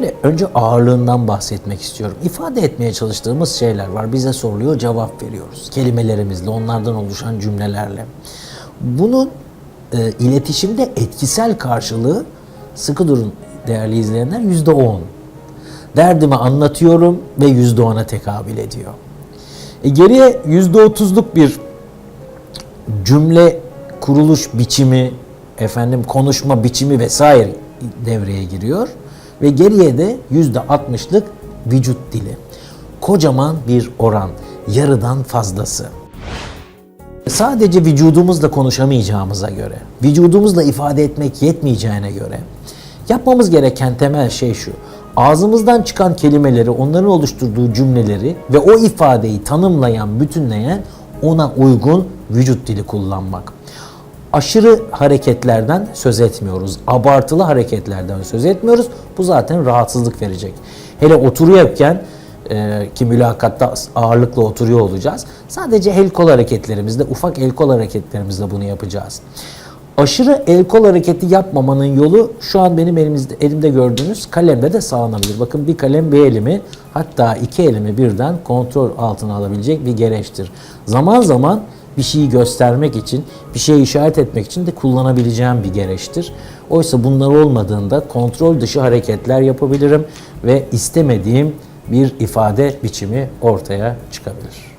kere önce ağırlığından bahsetmek istiyorum. İfade etmeye çalıştığımız şeyler var. Bize soruluyor, cevap veriyoruz. Kelimelerimizle, onlardan oluşan cümlelerle. Bunun e, iletişimde etkisel karşılığı, sıkı durun değerli izleyenler, yüzde on. Derdimi anlatıyorum ve yüzde ona tekabül ediyor. E, geriye yüzde otuzluk bir cümle kuruluş biçimi, efendim konuşma biçimi vesaire devreye giriyor ve geriye de yüzde altmışlık vücut dili. Kocaman bir oran, yarıdan fazlası. Sadece vücudumuzla konuşamayacağımıza göre, vücudumuzla ifade etmek yetmeyeceğine göre yapmamız gereken temel şey şu. Ağzımızdan çıkan kelimeleri, onların oluşturduğu cümleleri ve o ifadeyi tanımlayan, bütünleyen ona uygun vücut dili kullanmak. Aşırı hareketlerden söz etmiyoruz. Abartılı hareketlerden söz etmiyoruz. Bu zaten rahatsızlık verecek. Hele oturuyorken e, ki mülakatta ağırlıkla oturuyor olacağız. Sadece el kol hareketlerimizle, ufak el kol hareketlerimizle bunu yapacağız. Aşırı el kol hareketi yapmamanın yolu şu an benim elimizde, elimde gördüğünüz kalemle de sağlanabilir. Bakın bir kalem bir elimi hatta iki elimi birden kontrol altına alabilecek bir gereçtir. Zaman zaman bir şeyi göstermek için, bir şeyi işaret etmek için de kullanabileceğim bir gereçtir. Oysa bunlar olmadığında kontrol dışı hareketler yapabilirim ve istemediğim bir ifade biçimi ortaya çıkabilir.